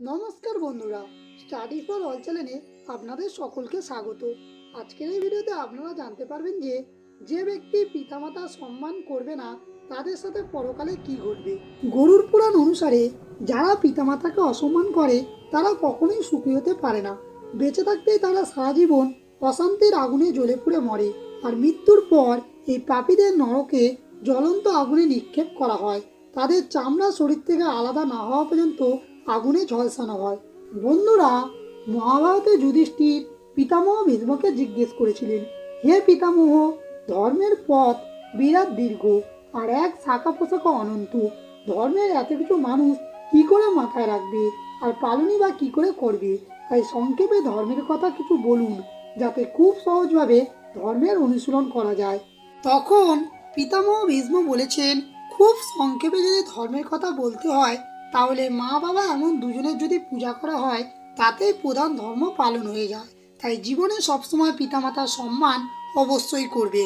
নমস্কার বন্ধুরা study for all চ্যানেলে আপনাদের সকলকে স্বাগত। আজকের এই ভিডিওতে আপনারা জানতে পারবেন যে যে ব্যক্তি পিতামাতা সম্মান করবে না, তাদের সাথে পরকালে কি ঘটবে? গরুর পুরাণ অনুসারে, যারা পিতামাতাকে অসম্মান করে, তারা কখনোই সুখী হতে পারে না। বেঁচে থাকতেই তারা সারা জীবন অশান্তির আগুনে জ্বলে পুড়ে মরে। আর মৃত্যুর পর এই পাপীদের নরকে জ্বলন্ত আগুনে নিক্ষেপ করা হয়। তাদের চামড়া শরীর থেকে আলাদা না হওয়া পর্যন্ত আগুনে ঝলসানো হয়। বন্ধুরা, মহাভারতে যুধিষ্ঠির পিতামহ ভীষ্মকে জিজ্ঞেস করেছিলেন, হে পিতামহ, ধর্মের পথ বিরাট দীর্ঘ, আর এক শাখা পোশাকা অনন্ত, ধর্মের এত কিছু মানুষ কি করে মাথায় রাখবে, আর পালনই বা কি করে করবে? তাই সংক্ষেপে ধর্মের কথা কিছু বলুন, যাতে খুব সহজভাবে ধর্মের অনুশীলন করা যায়। তখন পিতামহ ভীষ্ম বলেছেন, খুব সংক্ষেপে যদি ধর্মের কথা বলতে হয় তাহলে মা বাবা এমন দুজনের যদি পূজা করা হয়, তাতেই প্রধান ধর্ম পালন হয়ে যায়। তাই জীবনে সবসময় পিতামাতার সম্মান অবশ্যই করবে